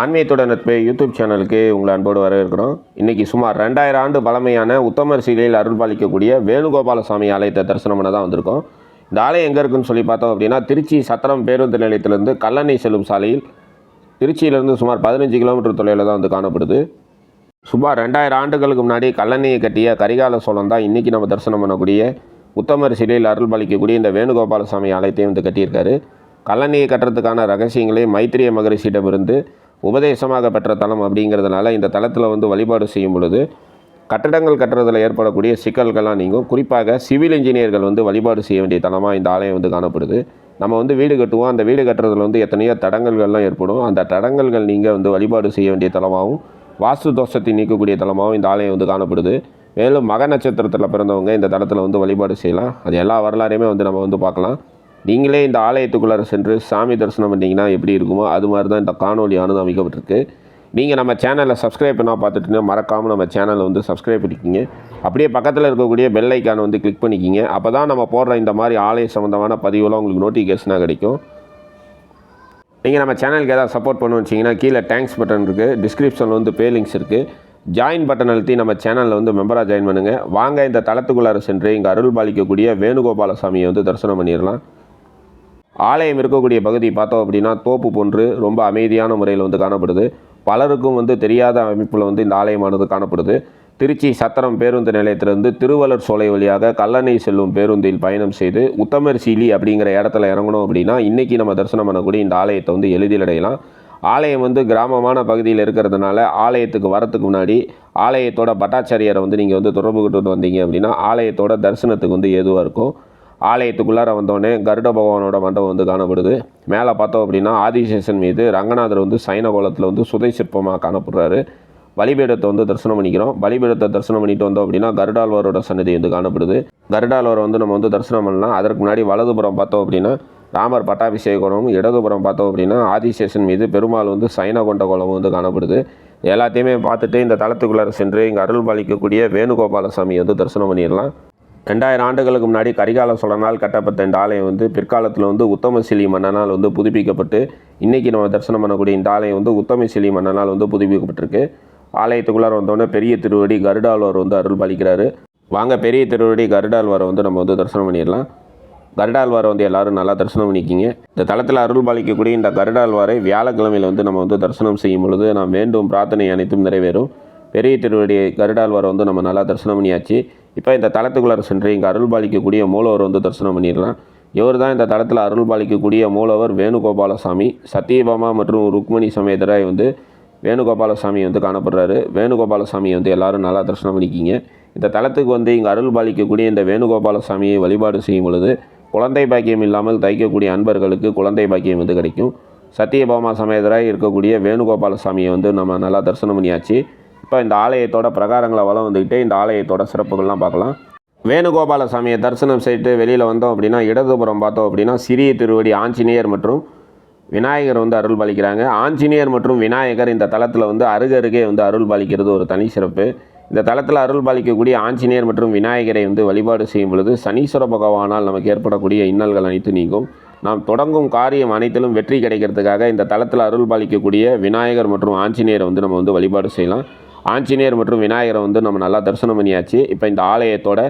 ஆன்மீகத்தோட நட்பு யூடியூப் சேனலுக்கு உங்களை அன்போடு வரவேற்கிறோம். இன்றைக்கி சுமார் ரெண்டாயிரம் ஆண்டு பழமையான உத்தமர் சீலையில் அருள் பாலிக்கக்கூடிய வேணுகோபால சுவாமி ஆலயத்தை தரிசனம் பண்ண தான் வந்திருக்கோம். இந்த ஆலயம் எங்கே இருக்குன்னு சொல்லி பார்த்தோம் அப்படின்னா திருச்சி சத்திரம் பேருந்து நிலையத்திலிருந்து கல்லணை செல்லும் சாலையில். திருச்சியிலேருந்து சுமார் பதினஞ்சு கிலோமீட்டர் தொலைவில் தான் வந்து காணப்படுது. சுமார் ரெண்டாயிரம் ஆண்டுகளுக்கு முன்னாடி கல்லணையை கட்டிய கரிகால சோழன் தான் இன்றைக்கி நம்ம தரிசனம் பண்ணக்கூடிய உத்தமர் சிலையில் அருள் பாலிக்கக்கூடிய இந்த வேணுகோபாலசாமி ஆலயத்தையும் வந்து கட்டியிருக்காரு. கல்லணையை கட்டுறதுக்கான ரகசியங்களை மைத்திரிய மகரிஷியிடமிருந்து உபதேசமாக பெற்ற தலம் அப்படிங்கிறதுனால இந்த தலத்தில் வந்து வழிபாடு செய்யும் பொழுது கட்டடங்கள் கட்டுறதுல ஏற்படக்கூடிய சிக்கல்கள்லாம் நீங்கும். குறிப்பாக சிவில் இன்ஜினியர்கள் வந்து வழிபாடு செய்ய வேண்டிய தலமாக இந்த ஆலயம் வந்து காணப்படுது. நம்ம வந்து வீடு கட்டுவோம். அந்த வீடு கட்டுறதுல வந்து எத்தனையோ தடங்கல்கள்லாம் ஏற்படும். அந்த தடங்கல்கள் நீங்கள் வந்து வழிபாடு செய்ய வேண்டிய தலமாகவும் வாஸ்து தோஷத்தை நீக்கக்கூடிய தலமாகவும் இந்த ஆலயம் வந்து காணப்படுது. மேலும் மக நட்சத்திரத்தில் பிறந்தவங்க இந்த தளத்தில் வந்து வழிபாடு செய்யலாம். அது எல்லா வரலாறையுமே வந்து நம்ம வந்து பார்க்கலாம். நீங்களே இந்த ஆலயத்துக்குள்ளார சென்று சாமி தரிசனம் பண்ணிங்கன்னா எப்படி இருக்குமோ அது மாதிரி தான் இந்த காணொலியானது அமைக்கப்பட்டிருக்கு. நீங்கள் நம்ம சேனலை சப்ஸ்கிரைப் பண்ணால் பார்த்துட்டுனா மறக்காமல் நம்ம சேனலை வந்து சப்ஸ்கிரைப் பண்ணிக்கிங்க. அப்படியே பக்கத்தில் இருக்கக்கூடிய பெல் ஐக்கானை வந்து கிளிக் பண்ணிக்கிங்க. அப்போ தான் நம்ம போடுற இந்த மாதிரி ஆலய சம்மந்தமான பதிவுலாம் உங்களுக்கு நோட்டிஃபிகேஷனாக கிடைக்கும். நீங்கள் நம்ம சேனலுக்கு ஏதாவது சப்போர்ட் பண்ணு வச்சிங்கன்னா கீழே தேங்க்ஸ் பட்டன் இருக்குது டிஸ்கிரிப்ஷனில் வந்து பே லிங்க்ஸ் இருக்குது ஜாயின் பட்டன் அழுத்தி நம்ம சேனலில் வந்து மெம்பராக ஜாயின் பண்ணுங்கள் வாங்க இந்த தளத்துக்குள்ளார சென்று இங்கே அருள் பாலிக்கக்கூடிய வேணுகோபால சாமியை வந்து தரிசனம் பண்ணிடலாம். ஆலயம் இருக்கக்கூடிய பகுதி பார்த்தோம் அப்படின்னா தோப்பு போன்று ரொம்ப அமைதியான முறையில் வந்து காணப்படுது. பலருக்கும் வந்து தெரியாத அமைப்பில் வந்து இந்த ஆலயமானது காணப்படுது. திருச்சி சத்திரம் பேருந்து நிலையத்திலிருந்து திருவள்ளர் சோலை வழியாக கல்லணை செல்லும் பேருந்தில் பயணம் செய்து உத்தமர் சீலி அப்படிங்கிற இடத்துல இறங்கணும் அப்படின்னா இன்றைக்கி நம்ம தரிசனம் பண்ணக்கூடிய இந்த ஆலயத்தை வந்து எளிதில் அடையலாம். ஆலயம் வந்து கிராமமான பகுதியில் இருக்கிறதுனால ஆலயத்துக்கு வரத்துக்கு முன்னாடி ஆலயத்தோட பட்டாச்சாரியரை வந்து நீங்கள் வந்து தொடர்பு கொண்டு வந்தீங்க அப்படின்னா ஆலயத்தோட தரிசனத்துக்கு வந்து ஏதுவாக இருக்கும். ஆலயத்துக்குள்ளார வந்தோடனே கருட பகவானோட மண்டபம் வந்து காணப்படுது. மேலே பார்த்தோம் அப்படின்னா ஆதிசேஷன் மீது ரங்கநாதர் வந்து சைன கோலத்தில் வந்து சுதை சிற்பமாக காணப்படுறாரு. பலிபீடத்தை வந்து தரிசனம் பண்ணிக்கிறோம். பலிபீடத்தை தரிசனம் பண்ணிட்டு வந்தோம் அப்படின்னா கருடாழ்வாரோட சன்னதி வந்து காணப்படுது. கருடாழ்வாரை வந்து நம்ம வந்து தரிசனம் பண்ணலாம். அதற்கு முன்னாடி வலதுபுறம் பார்த்தோம் அப்படின்னா ராமர் பட்டாபிஷேக இடதுபுறம் பார்த்தோம் அப்படின்னா ஆதிசேஷன் மீது பெருமாள் வந்து சைன கொண்ட கோலமும் வந்து காணப்படுது. எல்லாத்தையுமே பார்த்துட்டு இந்த தளத்துக்குள்ளார சென்று இங்கே அருள் பாலிக்கக்கூடிய வேணுகோபால சாமி வந்து தரிசனம் பண்ணிடலாம். ரெண்டாயிரம் ஆண்டுகளுக்கு முன்னாடி கரிகால சோழனால் கட்டப்பட்ட இந்த ஆலயம் வந்து பிற்காலத்தில் வந்து உத்தமசிலி மன்னனால் வந்து புதுப்பிக்கப்பட்டு இன்றைக்கி நம்ம தரிசனம் பண்ணக்கூடிய இந்த ஆலயம் வந்து உத்தமசிலி மன்னனால் வந்து புதுப்பிக்கப்பட்டிருக்கு. ஆலயத்துக்குள்ளார வந்தோடனே பெரிய திருவடி கருடாழ்வார் வந்து அருள் பாலிக்கிறாரு. வாங்க பெரிய திருவடி கருடாழ்வாரை வந்து நம்ம வந்து தரிசனம் பண்ணிடலாம். கருடாழ்வாரை வந்து எல்லாரும் நல்லா தரிசனம் பண்ணிக்கிங்க. இந்த தளத்தில் அருள் பாலிக்கக்கூடிய இந்த கருடாழ்வாரை வியாழக்கிழமையில் வந்து நம்ம வந்து தரிசனம் செய்யும் பொழுது நாம் வேண்டும் பிரார்த்தனை அனைத்தும் நிறைவேறும். பெரிய திருவடி கருடாழ்வாரை வந்து நம்ம நல்லா தரிசனம் பண்ணியாச்சு. இப்போ இந்த தளத்துக்குள்ளார சென்று இங்கே அருள் பாலிக்கக்கூடிய மூலவர் வந்து தரிசனம் பண்ணிடலாம் இவர் தான் இந்த தளத்தில் அருள் பாலிக்கக்கூடிய மூலவர் வேணுகோபாலசாமி. சத்தியபாமா மற்றும் ருக்மணி சமேதராய் வந்து வேணுகோபாலசாமி வந்து காணப்படுறாரு. வேணுகோபாலசாமியை வந்து எல்லாரும் நல்லா தரிசனம் பண்ணிக்கிங்க. இந்த தளத்துக்கு வந்து இங்கே அருள் பாலிக்கக்கூடிய இந்த வேணுகோபாலசாமியை வழிபாடு செய்யும் பொழுது குழந்தை பாக்கியம் இல்லாமல் தைக்கக்கூடிய அன்பர்களுக்கு குழந்தை பாக்கியம் வந்து கிடைக்கும். சத்தியபாமா சமேதராய் இருக்கக்கூடிய வேணுகோபாலசாமியை வந்து நம்ம நல்லா தரிசனம் பண்ணியாச்சு. இப்போ இந்த ஆலயத்தோட பிரகாரங்களை வளம் வந்துக்கிட்டே இந்த ஆலயத்தோட சிறப்புகள்லாம் பார்க்கலாம். வேணுகோபால சாமியை தரிசனம் செய்துட்டு வெளியில் வந்தோம் அப்படின்னா இடதுபுறம் பார்த்தோம் அப்படின்னா சிறிய திருவடி ஆஞ்சநேயர் மற்றும் விநாயகர் வந்து அருள் பாலிக்கிறாங்க. ஆஞ்சநேயர் மற்றும் விநாயகர் இந்த தளத்தில் வந்து அருகருகே வந்து அருள் பாலிக்கிறது ஒரு தனி சிறப்பு. இந்த தளத்தில் அருள் பாலிக்கக்கூடிய ஆஞ்சநேயர் மற்றும் விநாயகரை வந்து வழிபாடு செய்யும் பொழுது சனீஸ்வர பகவானால் நமக்கு ஏற்படக்கூடிய இன்னல்கள் அனைத்து நீங்கும். நாம் தொடங்கும் காரியம் அனைத்திலும் வெற்றி கிடைக்கிறதுக்காக இந்த தளத்தில் அருள் பாலிக்கக்கூடிய விநாயகர் மற்றும் ஆஞ்சநேயரை வந்து நம்ம வந்து வழிபாடு செய்யலாம். ஆஞ்சநேயர் மற்றும் விநாயகரை வந்து நம்ம நல்லா தரிசனம் பண்ணியாச்சு. இப்போ இந்த ஆலயத்தோட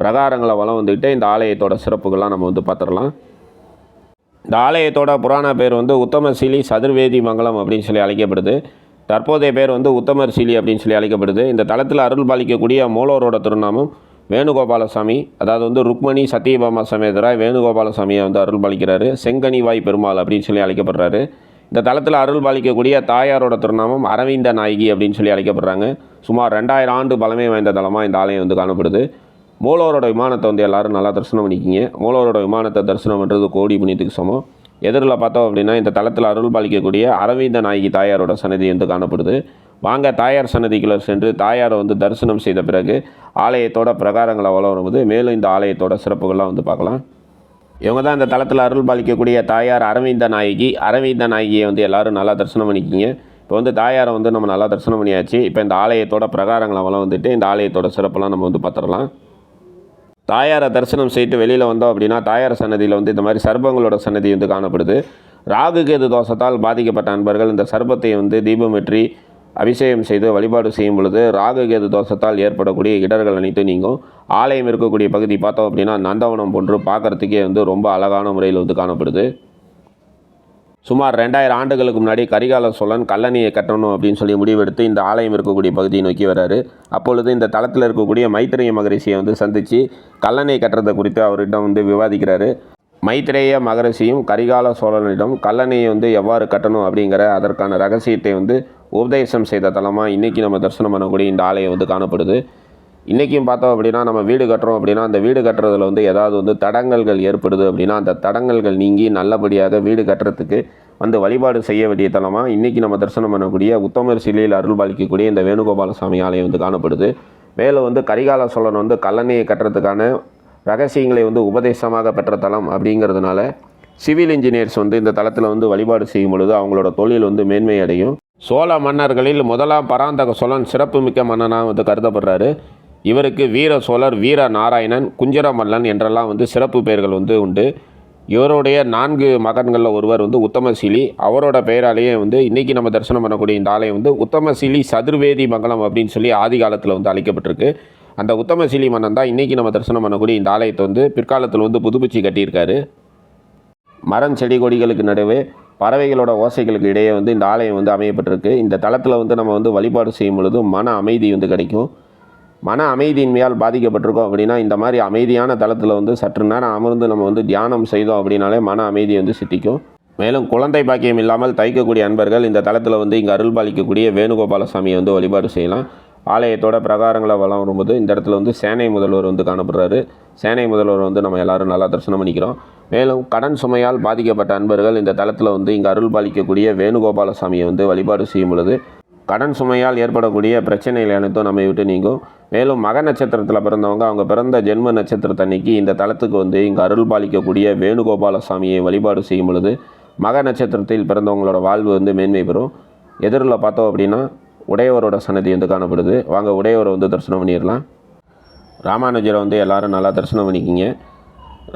பிரகாரங்களை வளம் வந்துக்கிட்டு இந்த ஆலயத்தோட சிறப்புகள்லாம் நம்ம வந்து பார்த்துடலாம். இந்த ஆலயத்தோட புராண பேர் வந்து உத்தமசீலி சதுர்வேதி மங்கலம் அப்படின்னு சொல்லி அழைக்கப்படுது. தற்போதைய பேர் வந்து உத்தமர் சீலி அப்படின்னு சொல்லி அழைக்கப்படுது. இந்த தளத்தில் அருள் பாலிக்கக்கூடிய மூலவரோட திருநாமம் வேணுகோபாலசாமி அதாவது வந்து ருக்மணி சத்தியபாமா சமேதராய் வேணுகோபாலசாமியை வந்து அருள் பாலிக்கிறாரு. செங்கனிவாய் பெருமாள் அப்படின்னு சொல்லி அழைக்கப்படுறாரு. இந்த தளத்தில் அருள் பாலிக்கக்கூடிய தாயாரோட திருநாமம் அரவிந்த நாயகி அப்படின்னு சொல்லி அழைக்கப்படுறாங்க. சுமார் ரெண்டாயிரம் ஆண்டு பழமை வாய்ந்த தலமாக இந்த ஆலயம் வந்து காணப்படுது. மூலவரோட விமானத்தை வந்து எல்லாரும் நல்லா தரிசனம் பண்ணிக்கிங்க. மூலவரோட விமானத்தை தரிசனம் பண்ணுறது கோடி புண்ணியத்துக்கு சமம். எதிரில் பார்த்தோம் அப்படின்னா இந்த தளத்தில் அருள் பாலிக்கக்கூடிய அரவிந்த நாயகி தாயாரோட சன்னதி வந்து காணப்படுது. வாங்க தாயார் சன்னதிக்குள்ளே சென்று தாயாரை வந்து தரிசனம் செய்த பிறகு ஆலயத்தோட பிரகாரங்களை வளரும்போது மேலும் இந்த ஆலயத்தோட சிறப்புகள்லாம் வந்து பார்க்கலாம். இவங்க தான் இந்த தளத்தில் அருள் பாலிக்கக்கூடிய தாயார் அரவிந்த நாயகி. அரவிந்த நாயகியை வந்து எல்லோரும் நல்லா தரிசனம் பண்ணிக்கிங்க. இப்போ வந்து தாயாரை வந்து நம்ம நல்லா தரிசனம் பண்ணியாச்சு. இப்போ இந்த ஆலயத்தோட பிரகாரங்களை வந்துட்டு இந்த ஆலயத்தோட சிறப்பெல்லாம் நம்ம வந்து பார்த்துடலாம். தாயாரை தரிசனம் செய்துட்டு வெளியில் வந்தோம் அப்படின்னா தாயார் சன்னதியில் வந்து இந்த மாதிரி சர்பங்களோட சன்னதி வந்து காணப்படுது. ராகு கேது தோஷத்தால் பாதிக்கப்பட்ட அன்பர்கள் இந்த சர்ப்பத்தை வந்து தீபம் வெற்றி அபிஷேகம் செய்து வழிபாடு செய்யும் பொழுது ராககேது தோஷத்தால் ஏற்படக்கூடிய இடர்கள் அனைத்தும் நீங்கும். ஆலயம் இருக்கக்கூடிய பகுதி பார்த்தோம் அப்படின்னா நந்தவனம் போன்று பார்க்கறதுக்கே வந்து ரொம்ப அழகான முறையில் வந்து காணப்படுது. சுமார் ரெண்டாயிரம் ஆண்டுகளுக்கு முன்னாடி கரிகால சோழன் கல்லணையை கட்டணும் அப்படின்னு சொல்லி முடிவெடுத்து இந்த ஆலயம் இருக்கக்கூடிய பகுதியை நோக்கி வராரு. அப்பொழுது இந்த தளத்தில் இருக்கக்கூடிய மைத்திரிய மகரிஷியை வந்து சந்தித்து கல்லணை கட்டுறதை குறித்து அவரிடம் வந்து விவாதிக்கிறாரு. மைத்ரேய மகரிஷியும் கரிகால சோழனிடம் கல்லணையை வந்து எவ்வாறு கட்டணும்? அப்படிங்கிற அதற்கான ரகசியத்தை வந்து உபதேசம் செய்த தலமாக இன்றைக்கி நம்ம தரிசனம் பண்ணக்கூடிய இந்த ஆலயம் வந்து காணப்படுது. இன்றைக்கும் பார்த்தோம் அப்படின்னா நம்ம வீடு கட்டுறோம் அப்படின்னா அந்த வீடு கட்டுறதுல வந்து ஏதாவது வந்து தடங்கல்கள் ஏற்படுது அப்படின்னா அந்த தடங்கல்கள் நீங்கி நல்லபடியாக வீடு கட்டுறதுக்கு வந்து வழிபாடு செய்ய வேண்டிய தலமாக இன்றைக்கி நம்ம தரிசனம் பண்ணக்கூடிய உத்தமர் சிலையில் அருள் பாலிக்கக்கூடிய இந்த வேணுகோபாலசாமி ஆலயம் வந்து காணப்படுது. மேலும் வந்து கரிகால சோழன் வந்து கல்லணையை கட்டுறதுக்கான ரகசியங்களை வந்து உபதேசமாக பெற்ற தலம் அப்படிங்கிறதுனால சிவில் இன்ஜினியர்ஸ் வந்து இந்த தளத்தில் வந்து வழிபாடு செய்யும் பொழுது அவங்களோட தொழில் வந்து மேன்மை அடையும். சோழ மன்னர்களில் முதலாம் பராந்தக சோழன் சிறப்புமிக்க மன்னனாக வந்து கருதப்படுறாரு. இவருக்கு வீர சோழர் வீர நாராயணன் குஞ்சர மல்லன் என்றெல்லாம் வந்து சிறப்பு பெயர்கள் வந்து உண்டு. இவருடைய நான்கு மகன்களில் ஒருவர் வந்து உத்தமசீலி. அவரோட பெயராலேயே வந்து இன்றைக்கி நம்ம தரிசனம் பண்ணக்கூடிய இந்த ஆலயம் வந்து உத்தமசீலி சதுர்வேதி மங்கலம் அப்படின்னு சொல்லி ஆதி காலத்தில் வந்து அழைக்கப்பட்டிருக்கு. அந்த உத்தமசீலி மன்னன் தான் இன்றைக்கி நம்ம தரிசனம் பண்ணக்கூடிய இந்த ஆலயத்தை வந்து பிற்காலத்தில் வந்து புதுப்பிச்சு கட்டியிருக்காரு. மரம் செடி கொடிகளுக்கு நடுவே பறவைகளோட ஓசைகளுக்கு இடையே வந்து இந்த ஆலயம் வந்து அமையப்பட்டிருக்கு. இந்த தளத்தில் வந்து நம்ம வந்து வழிபாடு செய்யும் பொழுது மன அமைதி வந்து கிடைக்கும். மன அமைதியின்மையால் பாதிக்கப்பட்டிருக்கோம் அப்படின்னா இந்த மாதிரி அமைதியான தளத்தில் வந்து சற்று நேரம் அமர்ந்து நம்ம வந்து தியானம் செய்தோம் அப்படின்னாலே மன அமைதி வந்து சித்திக்கும். மேலும் குழந்தை பாக்கியம் இல்லாமல் தைக்கக்கூடிய அன்பர்கள் இந்த தளத்தில் வந்து இங்கே அருள் பாலிக்கக்கூடிய வேணுகோபாலசாமியை வந்து வழிபாடு செய்யலாம். ஆலயத்தோட பிரகாரங்களை வளம் வரும்போது இந்த இடத்துல வந்து சேனை முதல்வர் வந்து காணப்படுறாரு. சேனை முதல்வர் வந்து நம்ம எல்லாரும் நல்லா தரிசனம் பண்ணிக்கிறோம். மேலும் கடன் சுமையால் பாதிக்கப்பட்ட அன்பர்கள் இந்த தளத்தில் வந்து இங்கே அருள் பாலிக்கக்கூடிய வேணுகோபால சாமியை வந்து வழிபாடு செய்யும் பொழுது கடன் சுமையால் ஏற்படக்கூடிய பிரச்சனைகள் அனைத்தும் நம்மை விட்டு நீங்கும். மேலும் மக நட்சத்திரத்தில் பிறந்தவங்க அவங்க பிறந்த ஜென்ம நட்சத்திரத்தன்னைக்கு இந்த தளத்துக்கு வந்து இங்கே அருள் பாலிக்கக்கூடிய வேணுகோபால சாமியை வழிபாடு செய்யும் பொழுது மக நட்சத்திரத்தில் பிறந்தவங்களோட வாழ்வு வந்து மேன்மை பெறும். எதிரில் பார்த்தோம் அப்படின்னா உடையவரோட சன்னதி வந்து காணப்படுது. வாங்க உடையவரை வந்து தரிசனம் பண்ணிடலாம். ராமானுஜரை வந்து எல்லாரும் நல்லா தரிசனம் பண்ணிக்கிங்க.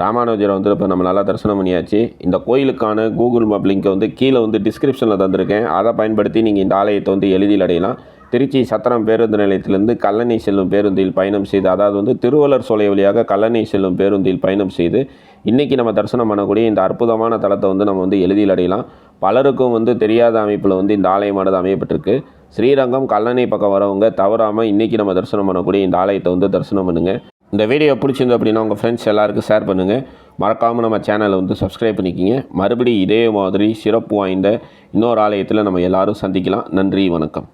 ராமானுஜரை வந்து இப்போ நம்ம நல்லா தரிசனம் பண்ணியாச்சு. இந்த கோயிலுக்கான கூகுள் மேப் லிங்க்கை வந்து கீழே வந்து டிஸ்கிரிப்ஷனில் தந்திருக்கேன். அதை பயன்படுத்தி நீங்கள் இந்த ஆலயத்தை வந்து எளிதில் அடையலாம். திருச்சி சத்திரம் பேருந்து நிலையத்திலிருந்து கல்லணை செல்லும் பேருந்தில் பயணம் செய்து அதாவது வந்து திருவள்ளர் சோலை வழியாக கல்லணை செல்லும் பேருந்தில் பயணம் செய்து இன்றைக்கி நம்ம தரிசனம் பண்ணக்கூடிய இந்த அற்புதமான தலத்தை வந்து நம்ம வந்து எளிதில் அடையலாம். பலருக்கும் வந்து தெரியாத அமைப்பில் வந்து இந்த ஆலயமானது அமையப்பட்டிருக்கு. ஸ்ரீரங்கம் கல்லணை பக்கம் வரவங்க தவறாமல் இன்றைக்கி நம்ம தரிசனம் பண்ணக்கூடிய இந்த ஆலயத்தை வந்து தரிசனம் பண்ணுங்கள் இந்த வீடியோ பிடிச்சிருந்து அப்படின்னா உங்கள் ஃப்ரெண்ட்ஸ் எல்லாருக்கும் ஷேர் பண்ணுங்கள் மறக்காமல் நம்ம சேனலை வந்து சப்ஸ்கிரைப் பண்ணிக்கிங்க. மறுபடியும் இதே மாதிரி சிறப்பு வாய்ந்த இன்னொரு ஆலயத்தில் நம்ம எல்லாரும் சந்திக்கலாம். நன்றி வணக்கம்.